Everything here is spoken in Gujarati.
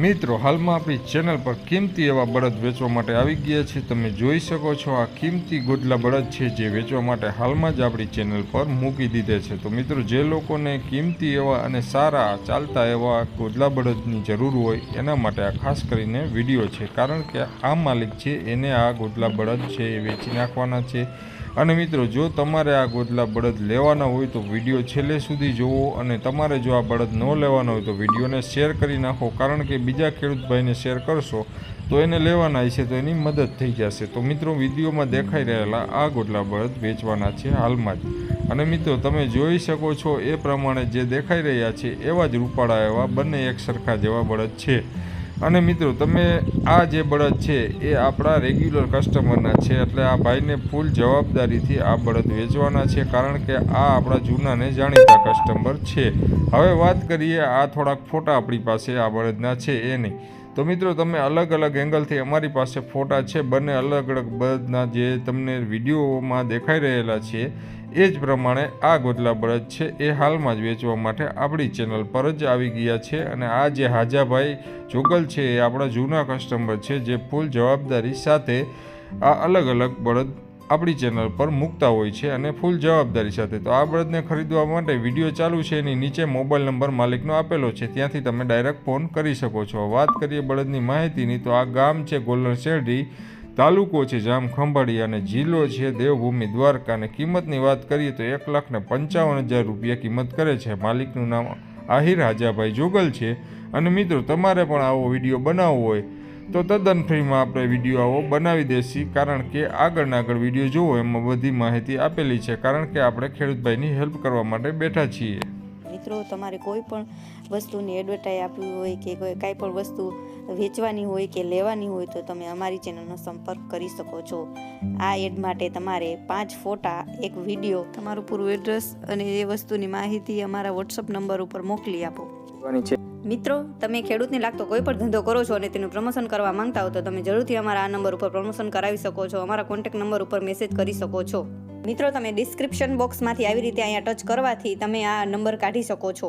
મિત્રો, હાલમાં આપણી ચેનલ પર કિંમતી એવા બળદ વેચવા માટે આવી ગયા છે. તમે જોઈ શકો છો આ કિંમતી ગોદલા બળદ છે જે વેચવા માટે હાલમાં જ આપણી ચેનલ પર મૂકી દીધે છે. તો મિત્રો, જે લોકોને કિંમતી એવા અને સારા ચાલતા એવા ગોદલા બળદની જરૂર હોય, એના માટે આ ખાસ કરીને વીડિયો છે. કારણ કે આ માલિક છે, એને આ ગોદલા બળદ છે એ વેચી નાખવાના છે. અને મિત્રો, જો તમારે આ ગોદલા બળદ લેવાના હોય તો વીડિયો છેલ્લે સુધી જુઓ અને તમારે જો આ બળદ ન લેવાના હોય તો વિડીયોને શેર કરી નાખો, કારણ કે બીજા ખેડૂત ભાઈને શેર કરશો તો એને લેવાના હશે તો એની મદદ થઈ જશે. તો મિત્રો, વિડીયોમાં દેખાઈ રહેલા આ ગોટલા બળદ વેચવાના છે હાલમાં જ. અને મિત્રો, તમે જોઈ શકો છો એ પ્રમાણે જે દેખાઈ રહ્યા છે એવા જ રૂપાળા એવા, બંને એક સરખા જેવા બળદ છે. અને મિત્રો, તમે આ જે બળદ છે, એ આપણા રેગ્યુલર કસ્ટમરના છે, એટલે આ ભાઈને ફૂલ જવાબદારીથી આ બળદ વેચવાના છે, કારણ કે આ આપણા જૂનાને જાણીતા કસ્ટમર છે. હવે વાત કરીએ, આ થોડાક ફોટા આપણી પાસે આ બળદના છે, એ નહીં. તો મિત્રો, તમે અલગ અલગ એંગલથી અમારી પાસે ફોટા છે, બંને અલગ અલગ બળદના જે તમને વિડીયોમાં દેખાઈ રહેલા છે એ જ પ્રમાણે આ ગોતલા બળદ છે એ હાલમાં જ વેચવા માટે આપણી ચેનલ પર જ આવી ગયા છે અને આ જે હાજાભાઈ જોગલ છે એ આપણા જૂના કસ્ટમર છે જે ફૂલ જવાબદારી સાથે આ અલગ અલગ બળદ આપણી ચેનલ પર મૂકતા હોય છે અને ફૂલ જવાબદારી સાથે. તો આ બળદને ખરીદવા માટે વીડિયો ચાલુ છે, એની નીચે મોબાઈલ નંબર માલિકનો આપેલો છે, ત્યાંથી તમે ડાયરેક્ટ ફોન કરી શકો છો. વાત કરીએ બળદની માહિતીની, તો આ ગામ છે ગોલર શેરડી. તાલુકો છે જામ અને જિલ્લો છે દેવભૂમિ દ્વારકા અને કિંમતની વાત કરીએ તો એક લાખ ને પંચાવન હજાર રૂપિયા કિંમત કરે છે. માલિકનું નામ આહિર હાજાભાઈ જોગલ છે અને મિત્રો, તમારે પણ આવો વીડિયો બનાવવો હોય તો તદ્દન ફ્રીમાં આપણે વીડિયો આવો બનાવી દેશી, કારણ કે આગળના આગળ વીડિયો જોવો એમાં બધી માહિતી આપેલી છે, કારણ કે આપણે ખેડૂતભાઈની હેલ્પ કરવા માટે બેઠા છીએ. મિત્રો, તમારે કોઈ પણ વસ્તુની એડવર્ટાઈઝ આપવી હોય કે કોઈ કાંઈ પણ વસ્તુ વેચવાની હોય કે લેવાની હોય તો તમે અમારી ચેનલનો સંપર્ક કરી શકો છો. આ એડ માટે તમારે પાંચ ફોટા એક વીડિયો તમારું પૂરું એડ્રેસ અને એ વસ્તુની માહિતી અમારા વોટ્સઅપ નંબર ઉપર મોકલી આપો. મિત્રો તમે ખેડૂતને લાગતો કોઈ પણ ધંધો કરો છો અને તેનું પ્રમોશન કરવા માંગતા હો તો તમે જરૂરથી અમારા આ નંબર ઉપર પ્રમોશન કરાવી શકો છો અમારા કોન્ટેક્ટ નંબર ઉપર મેસેજ કરી શકો છો. મિત્રો તમે ડિસ્ક્રિપ્શન બોક્સમાંથી આવી રીતે અહીંયા ટચ કરવાથી તમે આ નંબર કાઢી શકો છો.